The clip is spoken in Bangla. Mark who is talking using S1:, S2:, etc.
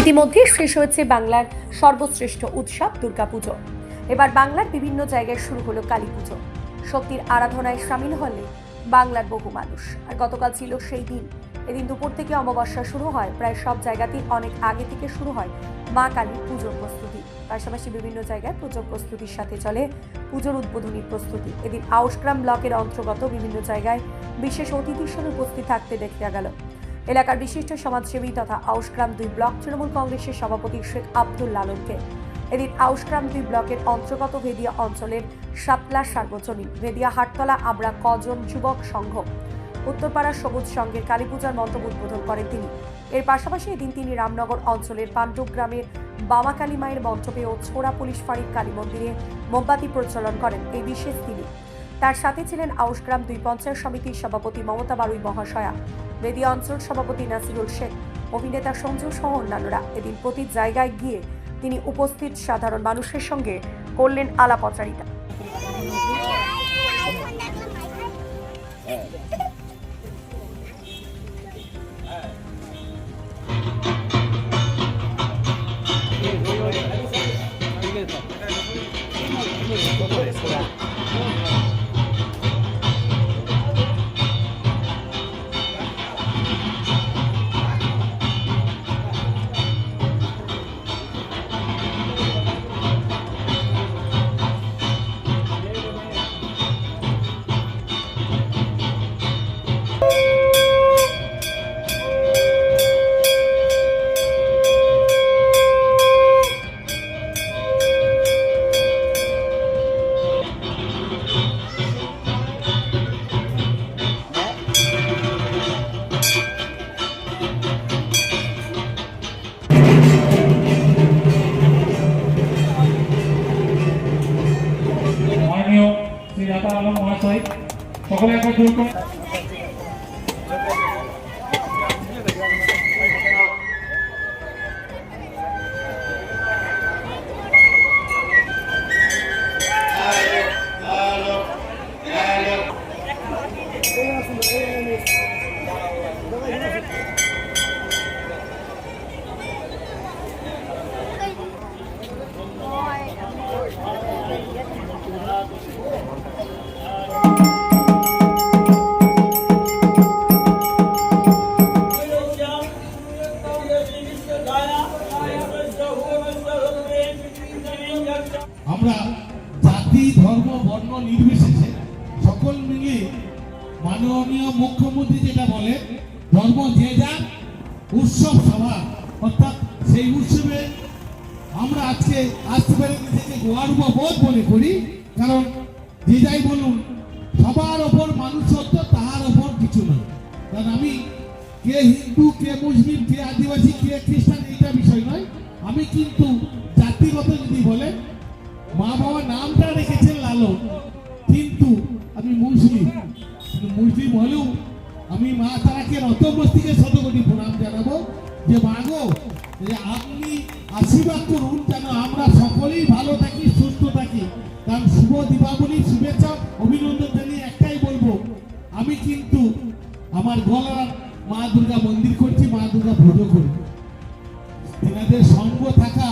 S1: ইতিমধ্যে শেষ হয়েছে বাংলার সর্বশ্রেষ্ঠ উৎসব দুর্গাপুজো। এবার বাংলার বিভিন্ন জায়গায় শুরু হলো কালী পুজো। শক্তির আরাধনায় সামিল হলে বাংলার বহু মানুষ। আর গতকাল ছিল সেই দিন। এদিন দুপুর থেকে অমাবস্যা শুরু হয়। প্রায় সব জায়গাতেই অনেক আগে থেকে শুরু হয় মা কালী পুজোর প্রস্তুতি। পাশাপাশি বিভিন্ন জায়গায় পুজোর প্রস্তুতির সাথে চলে পুজোর উদ্বোধনী প্রস্তুতি। এদিন আউশগ্রাম ব্লকের অন্তর্গত বিভিন্ন জায়গায় বিশেষ অতিথি সঙ্গে উপস্থিত থাকতে দেখা গেল। এলাকার বিশিষ্ট সমাজসেবী তথা আউশগ্রাম দুই ব্লক তৃণমূল কংগ্রেসের সভাপতি শেখ আব্দুল লালনকে এদিন আউশগ্রাম দুই ব্লকের অন্তর্গত ভেদিয়া অঞ্চলের সাতলা সার্বজনীন ভেদিয়া হাটতলা আমরা কজন যুবক সংঘ, উত্তরপাড়া সবুজ সংঘের কালীপূজার মন্তব্য উদ্বোধন করেন তিনি। এর পাশাপাশি এদিন তিনি রামনগর অঞ্চলের পাণ্ডব গ্রামের বামাকালী মায়ের মণ্ডপে ও ছোড়া পুলিশ ফাঁড়ির কালী মন্দিরে মোমবাতি প্রচলন করেন এই বিশেষ তিনি। তার সাথে ছিলেন আউসগ্রাম দুই পঞ্চায়েত সমিতির সভাপতি মমতা বারুই মহাশয়া। বেদিয়া অঞ্চল সভাপতি নাসিরুল শেখ, অভিনেতা সঞ্জু সহ অন্যান্যরা এদিন প্রতি জায়গায় গিয়ে তিনি উপস্থিত সাধারণ মানুষের সঙ্গে করলেন আলাপচারিতা।
S2: মাননীয় সকলে একবার করে
S3: আমরা জাতি, ধর্ম, বর্ণ নির্বিশেষে সকল মিলিয়ে মাননীয় মুখ্যমন্ত্রী যেটা বলে, ধর্ম যে যার উৎসব সভা। অর্থাৎ সেই উৎসবে আমরা আজকে আসতে পারি নিজেকে গর্ব বোধ মনে করি। কারণ যে যাই বলুন, সবার ওপর মানুষত্ব, তাহার ওপর কিছু নয়। কারণ আমি কে হিন্দু, কে মুসলিম, কে আদিবাসী, কে খ্রিস্টান, এইটা বিষয় নয়। আমি কিন্তু জাতিগত যদি বলে মা বাবা নামটা রেখেছেন লালন। কিন্তু আমি মুসলিম। মুসলিম হলেও আমি মা তারাকে রতমস্তিকে শতকোটি প্রণাম জানাব যে, মা গো, যে আপনি আশীর্বাদ করুন যেন আমরা সকলেই ভালো থাকি, সুস্থ থাকি। কারণ শুভ দীপাবলি শুভেচ্ছা, অভিনন্দন জানিয়ে একটাই বলব। আমি কিন্তু আমার গলার মা দুর্গা মন্দির করছি, মা দুর্গা পুজো করি তেনাদের সঙ্গ থাকা